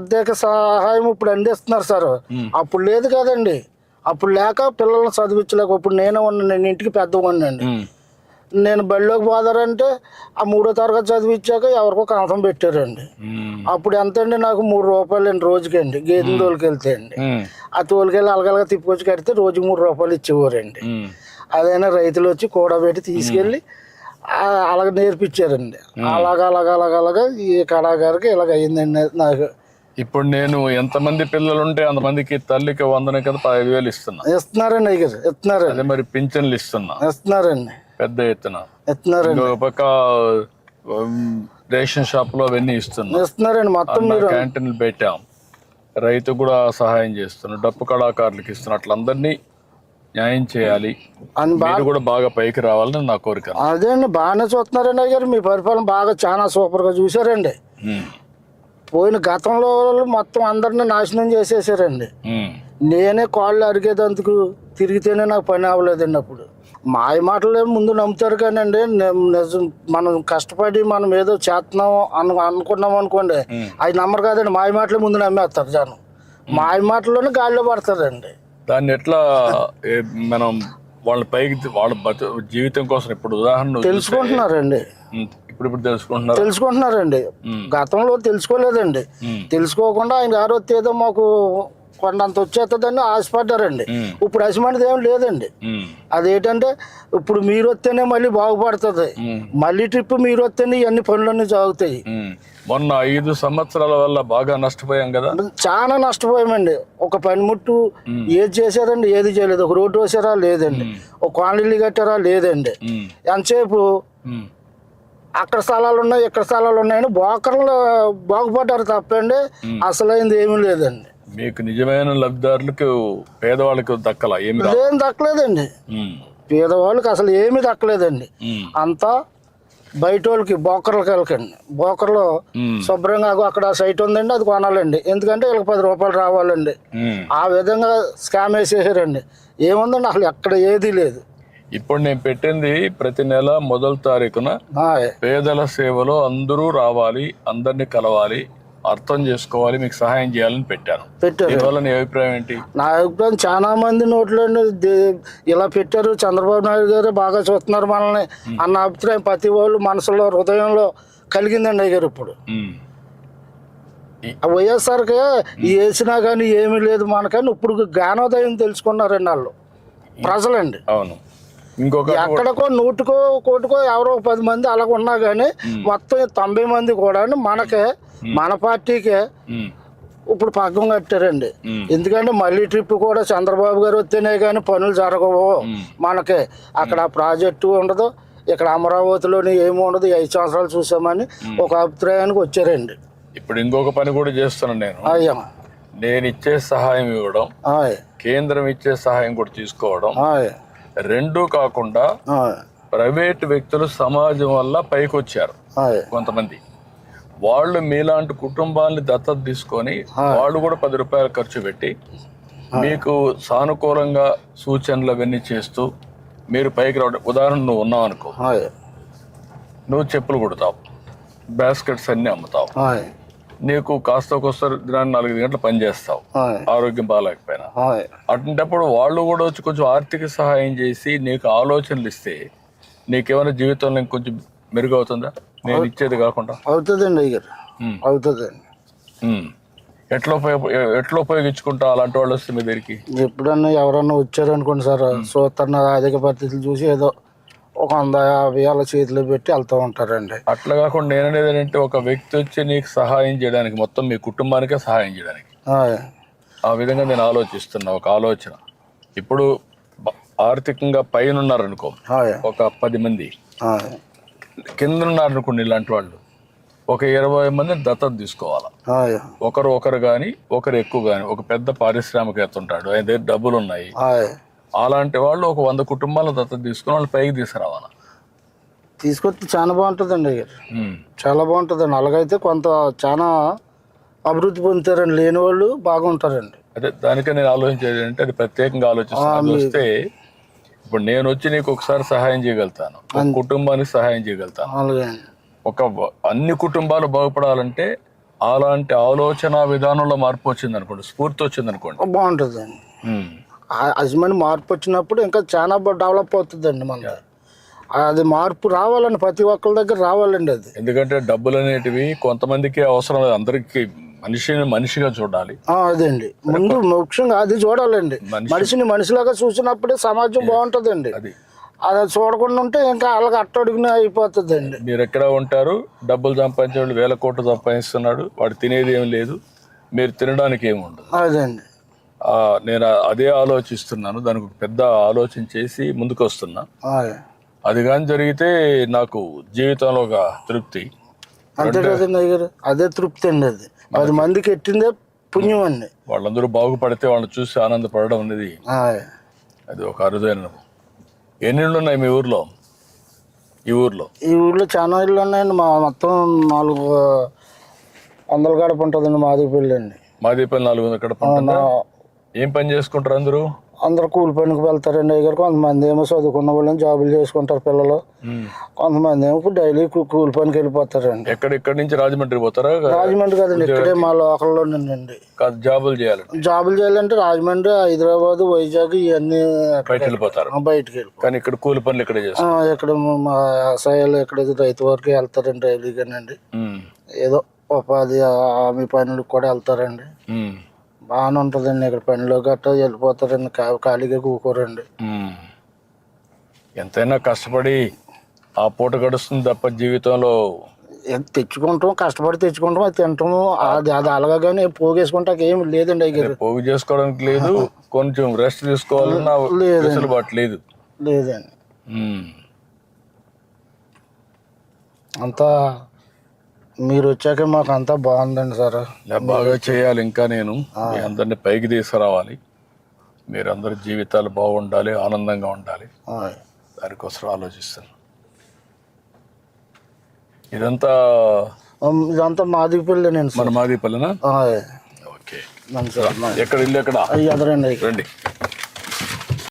ఆర్థిక సహాయం ఇప్పుడు అందిస్తున్నారు సార్. అప్పుడు లేదు కదండి. అప్పుడు లేక పిల్లల్ని చదివించలేక ఇప్పుడు నేనే ఉన్నాను నేను ఇంటికి పెద్దవాడినండి. నేను బడిలోకి పోదారంటే ఆ మూడో తరగతి చదివించాక ఎవరికో కంతం పెట్టారండి. అప్పుడు ఎంత అండి నాకు మూడు రూపాయలు అండి రోజుకండి గేదెని తోలుకెళ్తే అండి. ఆ తోలుకెళ్ళి అలగలగా తిప్పుకొచ్చి కడితే రోజుకి మూడు రూపాయలు ఇచ్చేవారండి. అదైనా రైతులు వచ్చి కూడబెట్టి తీసుకెళ్ళి అలాగ నేర్పించారండి. అలాగ అలాగ అలాగ అలాగా ఈ కళాకారికి ఇలాగ అయ్యిందండి నాకు. ఇప్పుడు నేను ఎంతమంది పిల్లలు ఉంటే అంతమందికి తల్లికి వందన కింద పదహైదు వేలు ఇస్తున్నా. ఇస్తున్నారండి అయ్యారు ఇస్తున్నారండి అదే మరి పింఛన్లు ఇస్తున్నా. ఇస్తున్నారండి పెద్ద ఎత్తున. ఇస్తున్నారండి పక్క ఉమ్, రేషన్ షాప్లో అవన్నీ ఇస్తున్నా. ఇస్తున్నారండి మొత్తం మీరు. క్యాంటీన్లు పెట్టాం. రైతు కూడా సహాయం చేస్తున్నాం. డప్పు కళాకారులకు ఇస్తున్నా. అట్లా అందరినీ న్యాయం చేయాలి. అని మీరు కూడా బాగా పైకి రావాలని నా కోరిక. అదే అండి బాగానే చూస్తున్నారండి అయ్యారు మీ పరిపాలన బాగా చాలా సూపర్గా చూసారండి ఉమ్, పోయిన గతంలో వాళ్ళు మొత్తం అందరిని నాశనం చేసేసారండి. నేనే కాళ్ళు అరిగేదందుకు తిరిగితేనే నాకు పని అవ్వలేదండి అప్పుడు. మాయ మాటలే ముందు నమ్ముతారు కానండి నిజం మనం కష్టపడి మనం ఏదో చేస్తున్నాం అను అనుకున్నాం అనుకోండి అవి నమ్మరు కాదండి మాయ మాటలే ముందు నమ్మేస్తారు జనం. మాయ మాటల్లోనే గాలిలో పడతారండి. దాన్ని ఎట్లా మనం వాళ్ళ పైకి వాళ్ళ జీవితం కోసం ఇప్పుడు ఉదాహరణ తెలుసుకుంటున్నారండి. ఇప్పుడు తెలుసుకుంటున్నారు? తెలుసుకుంటున్నారండి. గతంలో తెలుసుకోలేదండి. తెలుసుకోకుండా ఆయన గారు ఏదో మాకు కొండంత వచ్చేస్తుందని ఆశపడ్డారండి. ఇప్పుడు అసిమంటిది ఏం లేదండి. అదేంటంటే ఇప్పుడు మీరు వస్తేనే మళ్ళీ బాగుపడుతుంది. మళ్ళీ ట్రిప్ మీరు వస్తేనే ఇవన్నీ పనులన్నీ సాగుతాయి. మొన్న ఐదు సంవత్సరాల వల్ల బాగా నష్టపోయాం కదా? చాలా నష్టపోయామండి. ఒక పనిముట్టు ఏది చేశారండి ఏది చేయలేదు. ఒక రోడ్డు వేసారా? లేదండి. ఒక కాలనీలు కట్టారా? లేదండి. ఎంతసేపు అక్కడ స్థలాలు ఉన్నాయి ఇక్కడ స్థలాలు ఉన్నాయని బోకర్లు బాగుపడ్డారు తప్పండి. అసలైంది ఏమీ లేదండి. మీకు నిజమైన లబ్ధిదారులకు పేదవాళ్ళకి దక్కల ఏమి ఏం దక్కలేదండి. పేదవాళ్ళకి అసలు ఏమీ దక్కలేదండి. అంతా బయట వాళ్ళకి బోకర్లకి వెళ్ళకండి బోకర్లో శుభ్రంగా అక్కడ సైట్ ఉందండి అది కొనాలండి. ఎందుకంటే వీళ్ళకి పది రూపాయలు రావాలండి. ఆ విధంగా స్కామ్ వేసేసారండి. ఏముందండి అసలు ఎక్కడ ఏది లేదు. ఇప్పుడు నేను పెట్టింది ప్రతి నెల మొదటి తారీఖున. పేదల సేవలో అందరూ రావాలి అందరినీ కలవాలి అర్థం చేసుకోవాలి మీకు సహాయం చేయాలని పెట్టాను. పెట్టారు. దీనివల్ల నీ అభిప్రాయం ఏంటి? నా అభిప్రాయం చాలా మంది నోట్లో ఇలా పెట్టారు. చంద్రబాబు నాయుడు గారు బాగా చూస్తున్నారు మనల్ని అన్న అభిప్రాయం ప్రతి వాళ్ళు మనసులో హృదయంలో కలిగిందండి అయ్యారు ఇప్పుడు. వైఎస్ఆర్కి వేసినా కానీ ఏమీ లేదు మనకని ఇప్పుడు జ్ఞానోదయం తెలుసుకున్నారండి వాళ్ళు. ప్రజలండి. అవును. ఇంకొక ఎక్కడికో నూటికో కోటికో ఎవరో పది మంది అలాగ ఉన్నా కానీ మొత్తం తొంభై మంది కూడా మనకే మన పార్టీకే ఇప్పుడు పగ్గం కట్టారండి. ఎందుకంటే మళ్ళీ ట్రిప్ కూడా చంద్రబాబు గారు వస్తేనే కానీ పనులు జరగవు మనకి. అక్కడ ప్రాజెక్టు ఉండదు ఇక్కడ అమరావతిలోని ఏమి ఉండదు ఐదు సంవత్సరాలు చూసామని ఒక అభిప్రాయానికి వచ్చారండి. ఇప్పుడు ఇంకొక పని కూడా చేస్తున్నాను నేను. అయ్యా నేను ఇచ్చే సహాయం ఇవ్వడం కేంద్రం ఇచ్చే సహాయం కూడా తీసుకోవడం రెండూ కాకుండా ప్రైవేట్ వ్యక్తులు సమాజం వల్ల పైకి వచ్చారు ఆయ్ కొంతమంది. వాళ్ళు మీలాంటి కుటుంబాన్ని దత్తత తీసుకొని వాళ్ళు కూడా పది రూపాయలు ఖర్చు పెట్టి మీకు సానుకూలంగా సూచనలు అవన్నీ చేస్తూ మీరు పైకి రావడం. ఉదాహరణ నువ్వు ఉన్నావు అనుకో. నువ్వు చెప్పులు కుడతావు. బాస్కెట్స్ అన్ని అమ్ముతావు. నీకు కాస్త కొస్త దినాన్ని నాలుగు గంటలు పని చేస్తావు ఆయ్ ఆరోగ్యం బాగాలేకపోయినా. అటువంటిప్పుడు వాళ్ళు కూడా వచ్చి కొంచెం ఆర్థిక సహాయం చేసి నీకు ఆలోచనలు ఇస్తే నీకేమైనా జీవితంలో ఇంకొంచెం మెరుగవుతుందా? నేను ఇచ్చేది కాకుండా. అవుతుందండి అయ్యారు. అవుతుందండి. ఎట్లా ఉపయోగ ఎట్లా ఉపయోగించుకుంటా అలాంటి వాళ్ళు వస్తే మీ దగ్గరికి? ఎప్పుడన్నా ఎవరన్నా వచ్చారనుకోండి సార్ చూస్తున్న ఆర్థిక పరిస్థితులు చూసి ఏదో ఒక వంద యాభై వాళ్ళ చేతిలో పెట్టి వెళ్తూ ఉంటారండి. అట్లా కాకుండా నేను అనేది ఏంటంటే ఒక వ్యక్తి వచ్చి నీకు సహాయం చేయడానికి మొత్తం మీ కుటుంబానికే సహాయం చేయడానికి. ఆ విధంగా నేను ఆలోచిస్తున్నా ఒక ఆలోచన. ఇప్పుడు ఆర్థికంగా పైన ఉన్నారనుకో ఒక పది మంది. కింద ఉన్నారనుకోండి ఇలాంటి వాళ్ళు ఒక ఇరవై మందిని దత్తత తీసుకోవాలా? ఒకరు ఒకరు కానీ ఒకరు ఎక్కువ కానీ ఒక పెద్ద పారిశ్రామికవేత్త ఉంటాడు ఆయన దగ్గర డబ్బులు ఉన్నాయి ఆయ్. అలాంటి వాళ్ళు ఒక వంద కుటుంబాలను దత్తత తీసుకుని వాళ్ళు పైకి తీసుకురావాలా? తీసుకొస్తే చాలా బాగుంటుందండి. చాలా బాగుంటుందండి. అలాగైతే కొంత చాలా అభివృద్ధి పొందుతారండి లేని వాళ్ళు బాగుంటారండి. అదే దానికే నేను ఆలోచించేది అంటే అది ప్రత్యేకంగా ఆలోచిస్తాను వస్తే ఇప్పుడు నేను వచ్చి నీకు ఒకసారి సహాయం చేయగలుగుతాను. కుటుంబానికి సహాయం చేయగలుగుతాను. అలాగే ఒక అన్ని కుటుంబాలు బాగుపడాలంటే అలాంటి ఆలోచన విధానంలో మార్పు వచ్చింది అనుకోండి స్ఫూర్తి వచ్చింది అనుకోండి బాగుంటుందండి అజమాని మార్పు వచ్చినప్పుడు ఇంకా చాలా డెవలప్ అవుతుందండి మన అది మార్పు రావాలండి ప్రతి ఒక్కరి దగ్గర రావాలండి అది. ఎందుకంటే డబ్బులు అనేటివి కొంతమందికి అవసరం లేదు. అందరికి మనిషిని మనిషిగా చూడాలి. అదండి. ముందు ముఖ్యంగా అది చూడాలండి. మనిషి- మనిషిని మనిషిలాగా చూసినప్పుడే సమాజం బాగుంటుందండి. అది. అది చూడకుండా ఉంటే ఇంకా అలాగ అట్టడుగున అయిపోతుందండి. మీరు ఎక్కడ ఉంటారు? డబ్బులు సంపాదించే వేల కోట్లు సంపాదిస్తున్నాడు. వాడు తినేది ఏం లేదు. మీరు తినడానికి ఏమి ఉండదు. అదండి. నేను అదే ఆలోచిస్తున్నాను దానికి పెద్ద ఆలోచన చేసి ముందుకు వస్తున్నా. అది కానీ జరిగితే నాకు జీవితంలో ఒక తృప్తి. అంతే కదండి అయ్యారు అదే తృప్తి అండి అది. పది మందికి ఎట్టిందే పుణ్యం అండి. వాళ్ళందరూ బాగుపడితే వాళ్ళని చూసి ఆనందపడడం అనేది. అది ఒక అరుదైన ఎన్ని ఉన్నాయి మీ ఊర్లో? ఈ ఊర్లో? ఈ ఊళ్ళో చాలా ఇళ్ళు ఉన్నాయండి. మా మొత్తం నాలుగు వందల గడప ఉంటుందండి మాది పెళ్ళి అండి. మాదీపల్లి నాలుగు వందల ఉంటుందా? ఏం పని చేసుకుంటారు అందరూ? అందరు కూలి పనికి వెళ్తారండి. అయ్యారు కొంతమంది ఏమో చదువుకున్న వాళ్ళని జాబులు చేసుకుంటారు పిల్లలు. కొంతమంది ఏమో ఇప్పుడు డైలీ కూలి పనికి వెళ్ళిపోతారండి. ఎక్కడ ఎక్కడి నుంచి రాజమండ్రి పోతారా? రాజమండ్రి కదండి ఇక్కడే మా లోకల్లోనండి కాదు జాబులు చేయాలి జాబులు చేయాలంటే రాజమండ్రి హైదరాబాద్ వైజాగ్ ఇవన్నీ బయట వెళ్ళిపోతారు. బయటికి వెళ్ళి కానీ ఇక్కడ కూలి పనులు ఇక్కడ చేస్తారు. ఇక్కడ మా వ్యవసాయాలు ఇక్కడ రైతు వరకు వెళ్తారండి డైలీగానండి. ఏదో ఉపాధి హామీ పనులకు కూడా వెళ్తారండి. బాగానే ఉంటుందండి. ఇక్కడ పనిలో గట్టా వెళ్ళిపోతారండి. ఖాళీగా కూకోరండి. ఉమ్. ఎంతైనా కష్టపడి ఆ పూట గడుస్తుంది తప్ప జీవితంలో. ఏం తెచ్చుకుంటాం కష్టపడి తెచ్చుకుంటాం అది తింటాము. అది అది అలాగా కానీ పోగేసుకుంటాక ఏమి లేదండి అయ్యారు పోగు చేసుకోవడానికి లేదు కొంచెం రెస్ట్ తీసుకోవాలన్నా లేదండి. వెసులుబాటు లేదు. లేదండి. ఉమ్. అంతా మీరు వచ్చాక మాకు అంతా బాగుందండి సార్ బాగా చేయాలి ఇంకా నేను. మీ అందరిని పైకి తీసుకురావాలి. మీరందరి జీవితాలు బాగుండాలి ఆనందంగా ఉండాలి. దానికోసం ఆలోచిస్తాను ఇదంతా ఇదంతా మాది పెళ్ళేనండి సార్. మన మాదిపల్లెనా. ఓకే. ఎక్కడ ఇల్లు ఎక్కడ? రండి.